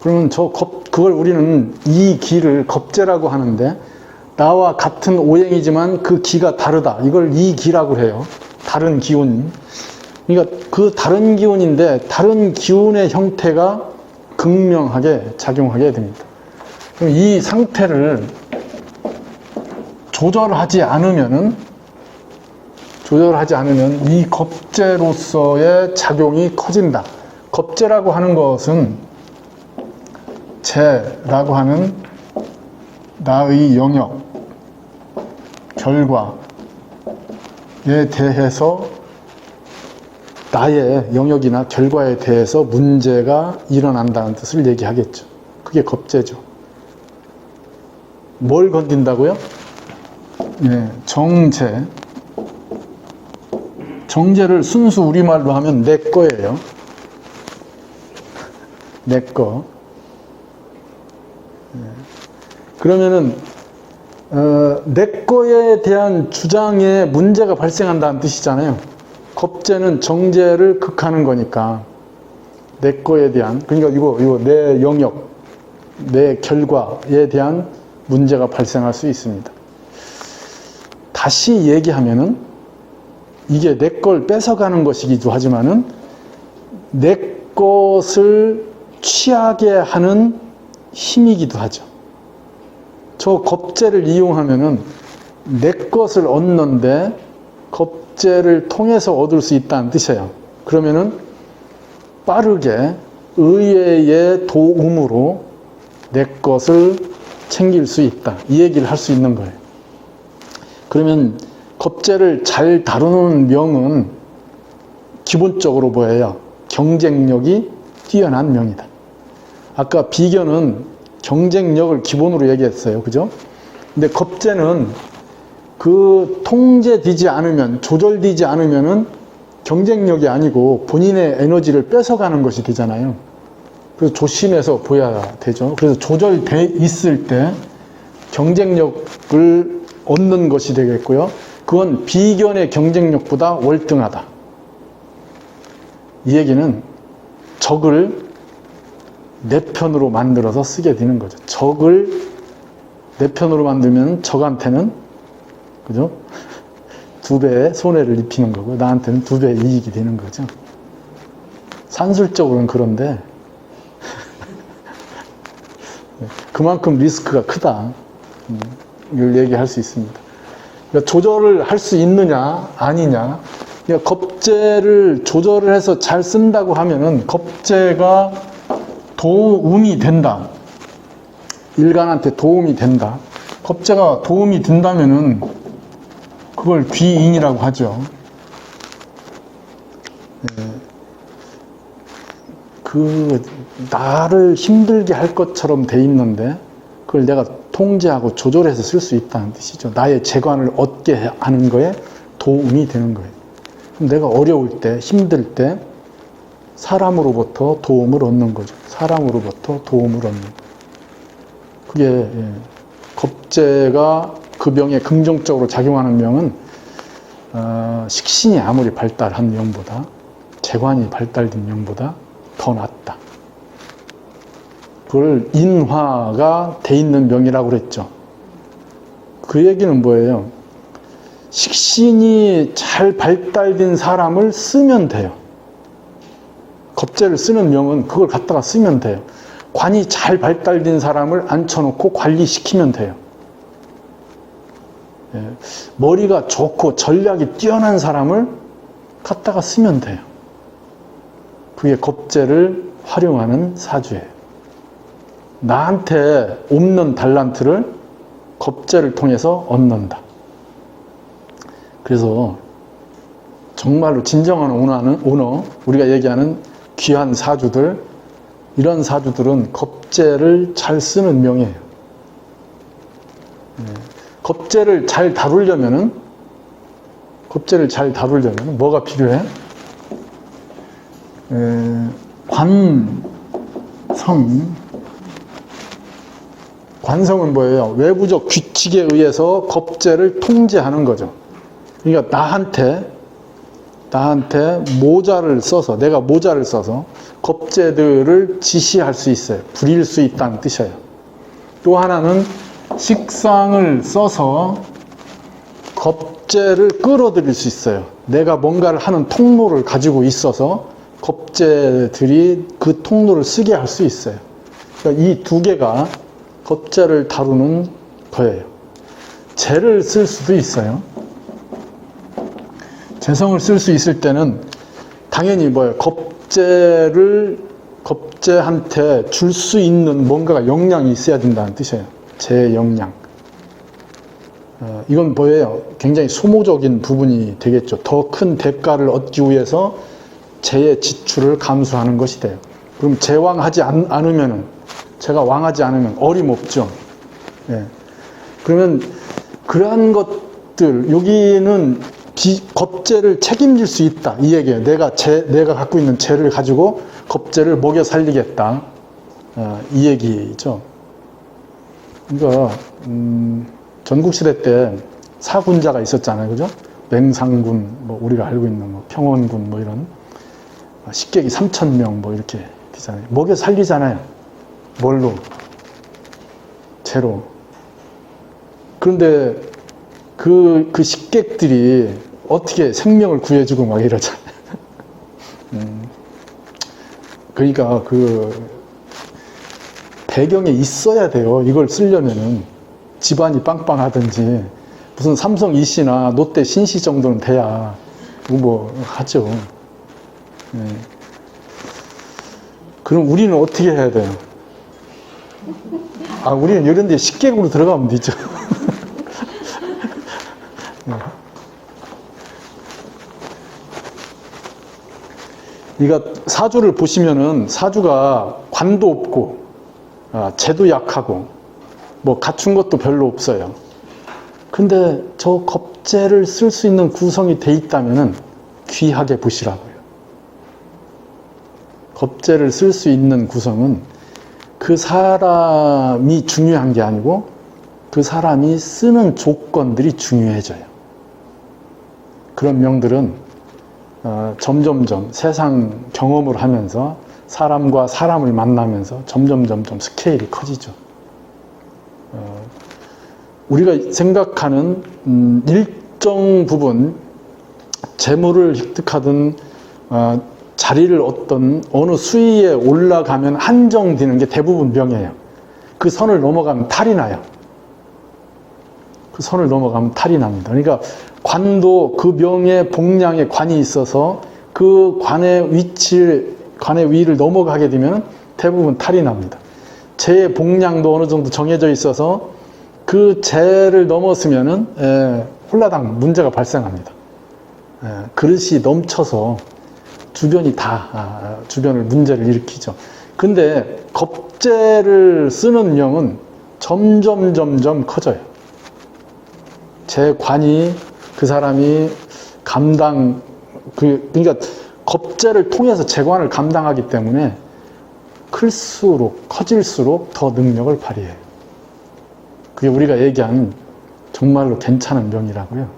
그러면 저 겁, 그걸 우리는 이 기를 겁재라고 하는데 나와 같은 오행이지만 그 기가 다르다. 이걸 이 기라고 해요. 다른 기운. 그러니까 그 다른 기운인데 다른 기운의 형태가 극명하게 작용하게 됩니다. 그럼 이 상태를 조절하지 않으면은 조절하지 않으면 이 겁재로서의 작용이 커진다. 겁재라고 하는 것은 재라고 하는 나의 영역, 결과에 대해서 나의 영역이나 결과에 대해서 문제가 일어난다는 뜻을 얘기하겠죠. 그게 겁재죠. 뭘 건든다고요? 예, 정제. 정제를 순수 우리말로 하면 내 거예요. 내 거. 예. 그러면은 어, 내 거에 대한 주장에 문제가 발생한다는 뜻이잖아요. 겁제는 정제를 극하는 거니까 내 거에 대한 그러니까 이거 이거 내 영역, 내 결과에 대한 문제가 발생할 수 있습니다. 다시 얘기하면은 이게 내 걸 뺏어가는 것이기도 하지만은 내 것을 취하게 하는 힘이기도 하죠. 저 겁재를 이용하면은 내 것을 얻는데 겁재를 통해서 얻을 수 있다는 뜻이에요. 그러면은 빠르게 의회의 도움으로 내 것을 챙길 수 있다. 이 얘기를 할 수 있는 거예요. 그러면 겁재를 잘 다루는 명은 기본적으로 뭐예요? 경쟁력이 뛰어난 명이다. 아까 비견은 경쟁력을 기본으로 얘기했어요. 그죠? 근데 겁재는 그 통제되지 않으면, 조절되지 않으면은 경쟁력이 아니고 본인의 에너지를 뺏어가는 것이 되잖아요. 그래서 조심해서 보여야 되죠. 그래서 조절돼 있을 때 경쟁력을 얻는 것이 되겠고요. 그건 비견의 경쟁력보다 월등하다. 이 얘기는 적을 내 편으로 만들어서 쓰게 되는 거죠. 적을 내 편으로 만들면 적한테는 그죠? 두 배의 손해를 입히는 거고 나한테는 두 배의 이익이 되는 거죠. 산술적으로는 그런데 그만큼 리스크가 크다. 음, 이걸 얘기할 수 있습니다. 그러니까 조절을 할 수 있느냐 아니냐. 그러니까 겁재를 조절을 해서 잘 쓴다고 하면은 겁재가 도움이 된다. 일간한테 도움이 된다. 겁재가 도움이 된다면은 그걸 귀인이라고 하죠. 예. 그 나를 힘들게 할 것처럼 돼 있는데 그걸 내가 통제하고 조절해서 쓸 수 있다는 뜻이죠. 나의 재관을 얻게 하는 거에 도움이 되는 거예요. 내가 어려울 때, 힘들 때 사람으로부터 도움을 얻는 거죠. 사람으로부터 도움을 얻는. 그게 예. 겁재가 그 명에 긍정적으로 작용하는 명은 어, 식신이 아무리 발달한 명보다 재관이 발달된 명보다 더 낫다. 그걸 인화가 돼 있는 명이라고 그랬죠. 그 얘기는 뭐예요? 식신이 잘 발달된 사람을 쓰면 돼요. 겁재를 쓰는 명은 그걸 갖다가 쓰면 돼요. 관이 잘 발달된 사람을 앉혀놓고 관리시키면 돼요. 예, 머리가 좋고 전략이 뛰어난 사람을 갖다가 쓰면 돼요. 그게 겁재를 활용하는 사주예요. 나한테 없는 달란트를 겁재를 통해서 얻는다. 그래서 정말로 진정한 오너는 오너 우리가 얘기하는 귀한 사주들 이런 사주들은 겁재를 잘 쓰는 명이에요. 예. 겁재를 잘 다루려면은 겁재를 잘 다루려면 뭐가 필요해? 에, 관성 관성은 뭐예요? 외부적 규칙에 의해서 겁재를 통제하는 거죠. 그러니까 나한테 나한테 모자를 써서 내가 모자를 써서 겁재들을 지시할 수 있어요. 부릴 수 있다는 뜻이에요. 또 하나는 식상을 써서 겁재를 끌어들일 수 있어요. 내가 뭔가를 하는 통로를 가지고 있어서 겁재들이 그 통로를 쓰게 할 수 있어요. 그러니까 이 두 개가 겁재를 다루는 거예요. 재를 쓸 수도 있어요. 재성을 쓸 수 있을 때는 당연히 뭐예요. 겁재를 겁재한테 줄 수 있는 뭔가가 역량이 있어야 된다는 뜻이에요. 제 역량. 어, 이건 뭐예요? 굉장히 소모적인 부분이 되겠죠. 더 큰 대가를 얻기 위해서 재의 지출을 감수하는 것이 돼요. 그럼 제왕하지 않, 않으면은 제가 왕하지 않으면 어림없죠. 예. 그러면 그러한 것들 여기는 비, 겁재를 책임질 수 있다 이 얘기예요. 내가 재, 내가 갖고 있는 재를 가지고 겁재를 먹여 살리겠다 어, 이 얘기죠. 그러니까 음, 전국시대 때 사군자가 있었잖아요, 그죠? 맹상군, 뭐 우리가 알고 있는 뭐 평원군 뭐 이런 식객이 3천 명 뭐 이렇게 되잖아요. 먹여 살리잖아요. 뭘로? 재로. 그런데 그, 그 식객들이 어떻게 생명을 구해주고 막 이러잖아요. 음, 그러니까 그 배경에 있어야 돼요. 이걸 쓰려면은 집안이 빵빵하든지 무슨 삼성 이씨나 롯데 신씨 정도는 돼야 뭐 하죠. 예. 그럼 우리는 어떻게 해야 돼요? 아, 우리는 이런 데 식객으로 들어가면 되죠. 그러니까 사주를 보시면은 사주가 관도 없고 아, 재도 약하고 뭐 갖춘 것도 별로 없어요. 근데 저 겁재를 쓸 수 있는 구성이 돼 있다면은 귀하게 보시라고요. 겁재를 쓸 수 있는 구성은 그 사람이 중요한 게 아니고 그 사람이 쓰는 조건들이 중요해져요. 그런 명들은 어, 점점점 세상 경험을 하면서 사람과 사람을 만나면서 점점 점점 스케일이 커지죠. 어, 우리가 생각하는 음, 일정 부분 재물을 획득하든 어, 자리를 얻던 어느 수위에 올라가면 한정되는 게 대부분 명예예요. 그 선을 넘어가면 탈이 나요. 그 선을 넘어가면 탈이 납니다. 그러니까 관도 그 명예 복량의 관이 있어서 그 관의 위치를 관의 위를 넘어가게 되면 대부분 탈이 납니다. 재의 복량도 어느 정도 정해져 있어서 그 재를 넘었으면은 에, 홀라당 문제가 발생합니다. 에, 그릇이 넘쳐서 주변이 다 아, 주변을 문제를 일으키죠. 근데 겁재를 쓰는 명은 점점 점점 커져요. 제 관이 그 사람이 감당 그 그러니까 겁재를 통해서 재관을 감당하기 때문에 클수록 커질수록 더 능력을 발휘해요. 그게 우리가 얘기하는 정말로 괜찮은 명이라고요.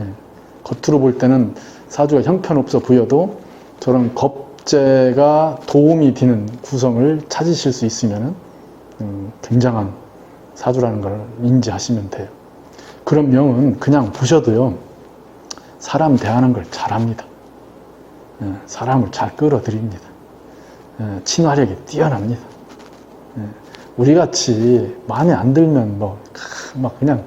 예. 겉으로 볼 때는 사주가 형편없어 보여도 저런 겁재가 도움이 되는 구성을 찾으실 수 있으면 음, 굉장한 사주라는 걸 인지하시면 돼요. 그런 명은 그냥 보셔도요, 사람 대하는 걸 잘합니다. 예, 사람을 잘 끌어들입니다. 예, 친화력이 뛰어납니다. 예, 우리 같이 마음에 안 들면 뭐, 막 그냥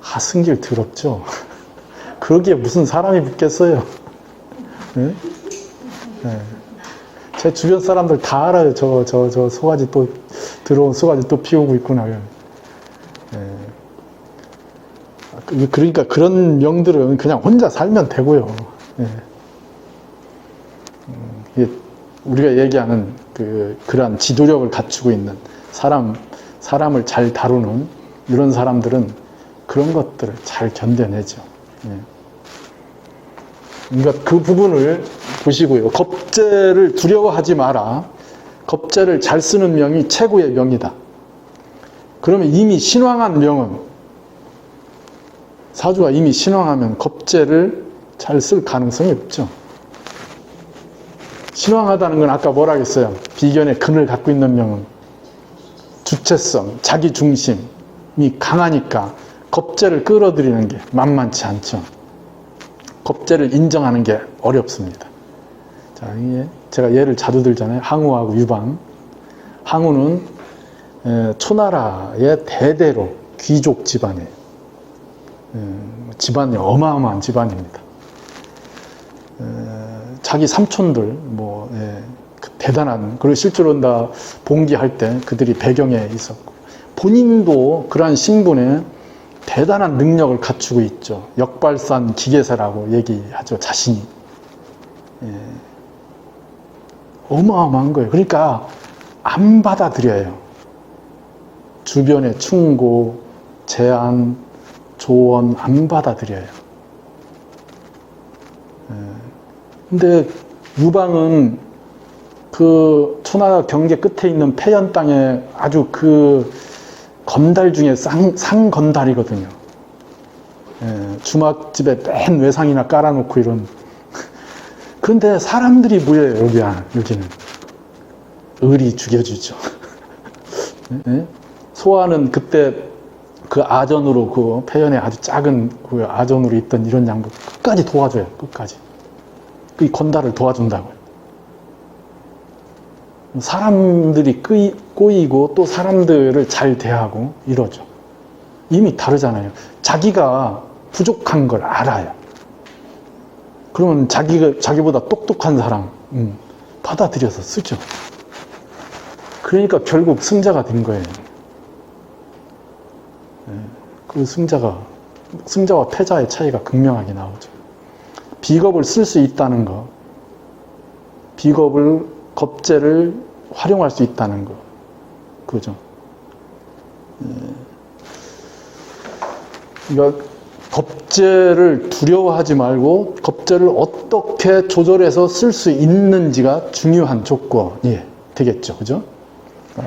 하승길 더럽죠. 그러기에 무슨 사람이 붙겠어요. 제 주변 사람들 다 알아요. 저, 저, 저 소가지 또, 들어온 소가지 또 피우고 있구나. 예. 그- 그러니까 그런 명들은 그냥 혼자 살면 되고요. 예. 음, 우리가 얘기하는 그, 그러한 지도력을 갖추고 있는 사람, 사람을 잘 다루는 이런 사람들은 그런 것들을 잘 견뎌내죠. 예. 그러니까 그 부분을 보시고요. 겁재를 두려워하지 마라. 겁재를 잘 쓰는 명이 최고의 명이다. 그러면 이미 신왕한 명은 사주가 이미 신왕하면 겁재를 잘 쓸 가능성이 없죠. 신왕하다는 건 아까 뭐라 했어요? 비견의 근을 갖고 있는 명은 주체성, 자기 중심이 강하니까 겁재를 끌어들이는 게 만만치 않죠. 겁재를 인정하는 게 어렵습니다. 자, 이게 제가 예를 자주 들잖아요. 항우하고 유방. 항우는 에, 초나라의 대대로 귀족 집안이에요. 에, 집안이 어마어마한 집안입니다. 에, 자기 삼촌들 뭐 예, 그 대단한 그리고 실제로 다 봉기할 때 그들이 배경에 있었고 본인도 그러한 신분에 대단한 능력을 갖추고 있죠. 역발산 기계사라고 얘기하죠. 자신이. 예. 어마어마한 거예요. 그러니까 안 받아들여요. 주변의 충고, 제안, 조언 안 받아들여요. 예. 근데 유방은 그 천하 경계 끝에 있는 폐연 땅에 아주 그 건달 중에 상, 상건달이거든요. 예, 주막집에 맨 외상이나 깔아놓고 이런. 그런데 사람들이 뭐예요, 여기, 여기는? 을이 죽여주죠. 예? 소아는 그때 그 아전으로 그 폐연에 아주 작은 그 아전으로 있던 이런 양복 끝까지 도와줘요, 끝까지. 그 건달을 도와준다고요. 사람들이 끄이, 꼬이고 또 사람들을 잘 대하고 이러죠. 이미 다르잖아요. 자기가 부족한 걸 알아요. 그러면 자기가, 자기보다 똑똑한 사람, 음, 받아들여서 쓰죠. 그러니까 결국 승자가 된 거예요. 예, 그 승자가, 승자와 패자의 차이가 극명하게 나오죠. 비겁을 쓸 수 있다는 거, 비겁을, 겁재를 활용할 수 있다는 거, 그죠? 예. 그러니까 겁재를 두려워하지 말고 겁재를 어떻게 조절해서 쓸 수 있는지가 중요한 조건이 되겠죠, 그죠? 아,